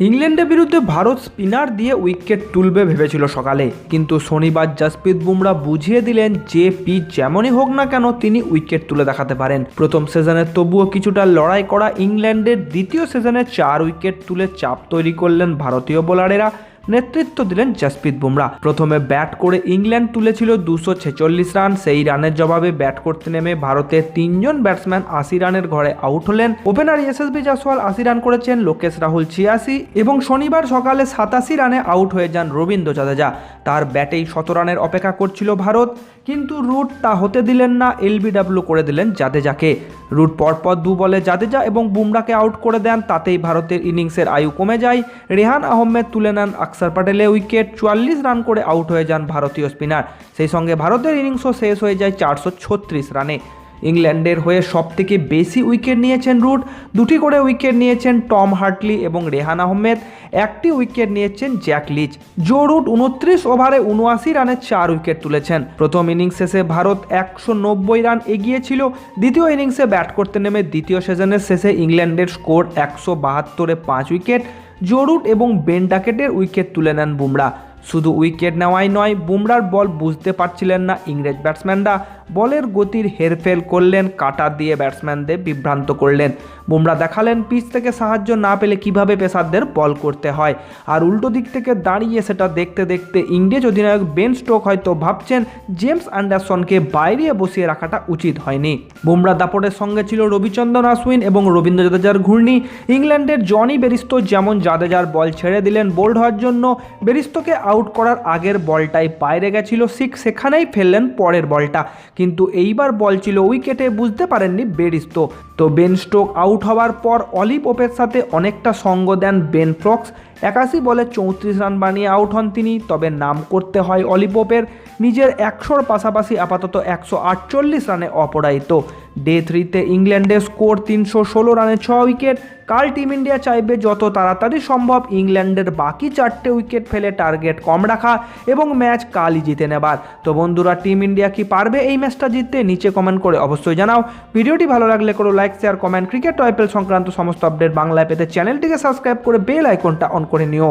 ইংল্যান্ডের বিরুদ্ধে ভারত স্পিনার দিয়ে উইকেট তুলবে ভেবেছিল সকালে। কিন্তু শনিবার জাসপ্রীত বুমরা বুঝিয়ে দিলেন যে পিচ যেমনই হোক না কেন তিনি উইকেট তুলে দেখাতে পারেন। প্রথম সেজনের তবুও কিছুটা লড়াই করা ইংল্যান্ডের দ্বিতীয় সেজনে চার উইকেট তুলে চাপ তৈরি করলেন ভারতীয় বোলারেরা। নেতৃত্ব দিলেন জসপ্রীত বুমরা। প্রথমে ব্যাট করে ইংল্যান্ড তুলেছিল দুশো ছেচল্লিশ রান। সেই রানের জবাবে ব্যাট করতে নেমে ভারতের তিনজন ব্যাটসম্যান আশি রানের ঘরে আউট হলেন। ওপেনার এসএসবি জাসওয়াল আশি রান করেছেন, লোকেশ রাহুল ছিয়াশি এবং শনিবার সকালে সাতাশি রানে আউট হয়ে যান রবীন্দ্র জাদেজা। তার ব্যাটেই শত রানের অপেক্ষা করছিল ভারত, কিন্তু রুট তা হতে দিলেন না, এলবিডাব্লিউ করে দিলেন জাদেজাকে। রুট পরপর দু বলে জাদেজা এবং বুমরাকে আউট করে দেন, তাতেই ভারতের ইনিংসের আয়ু কমে যায়। রেহান আহমেদ তুলে নেন আকসার প্যাটেলে উইকেট, চুয়াল্লিশ রান করে আউট হয়ে যান ভারতীয় স্পিনার। সেই সঙ্গে ভারতের ইনিংসও শেষ হয়ে যায় চারশো ছত্রিশ রানে। ইংল্যান্ডের হয়ে সবথেকে বেশি উইকেট নিয়েছেন রুট। দুটি করে উইকেট নিয়েছেন টম হার্টলি এবং রেহান আহমেদ। একটি উইকেট নিয়েছেন জ্যাক লিচ। জো রুট উনত্রিশ ওভারে উনআশি রানে চার উইকেট তুলেছেন। প্রথম ইনিংস শেষে ভারত একশো নব্বই রান এগিয়ে ছিল। দ্বিতীয় ইনিংসে ব্যাট করতে নেমে দ্বিতীয় সেশনের শেষে ইংল্যান্ডের স্কোর একশো বাহাত্তরে পাঁচ উইকেট। জরুট এবং বেন ডাকেটের উইকেট তুলে নেন বুমরা। শুধু উইকেট নেওয়াই নয়, বুমরার বল বুঝতে পারছিলেন না ইংরেজ ব্যাটসম্যানরা। বলের গতির হেরফের করলেন, কাটা দিয়ে ব্যাটসম্যানদের বিভ্রান্ত করলেন। বুমরা দেখালেন, পিচ থেকে সাহায্য না পেলে কীভাবে পেসারদের বল করতে হয়। আর উল্টো দিক থেকে দাঁড়িয়ে সেটা দেখতে দেখতে ইংরেজ অধিনায়ক বেন স্টোক হয়তো ভাবছেন, জেমস অ্যান্ডারসনকে বাইরে বসিয়ে রাখাটা উচিত হয়নি। বুমরা দাপটের সঙ্গে ছিল রবিচন্দ্রন আশ্বিন এবং রবীন্দ্র জাদেজার ঘূর্ণি। ইংল্যান্ডের জনি বেরিস্তো যেমন জাদেজার বল ছেড়ে দিলেন বোল্ড হওয়ার জন্য বেরিস্তোকে আউট করার আগের বলটাই বাইরে গেছিল। সিক্স সেখানেই ফেললেন পরের বলটা। কিন্তু এইবার বল ছিল উইকেটে বুঝতে পারেননি বেরিস্তো। তো বেন স্টোক আউট হওয়ার পর অলিভ ওপের সাথে অনেকটা সঙ্গ দেন বেন ফ্রক্স। একাশি বলে চৌত্রিশ রান বানিয়ে আউট হন তিনি। তবে নাম করতে হয় অলিভ ওপের। নিজের একশোর পাশাপাশি আপাতত একশো আটচল্লিশ রানে অপরাজিত। ডে থ্রিতে ইংল্যান্ডের স্কোর তিনশো ষোলো রানে ছ উইকেট। কাল টিম ইন্ডিয়া চাইবে যত তাড়াতাড়ি সম্ভব ইংল্যান্ডের বাকি চারটে উইকেট ফেলে টার্গেট কম রাখা এবং ম্যাচ কালই জিতে নেবার। তো বন্ধুরা, টিম ইন্ডিয়া কি পারবে এই ম্যাচটা জিততে নিচে কমেন্ট করে অবশ্যই জানাও। ভিডিওটি ভালো লাগলে করো like share comment cricket IPL সংক্রান্ত সমস্ত আপডেট বাংলায় পেতে চ্যানেলটিকে সাবস্ক্রাইব করে বেল আইকনটা অন করে নিও।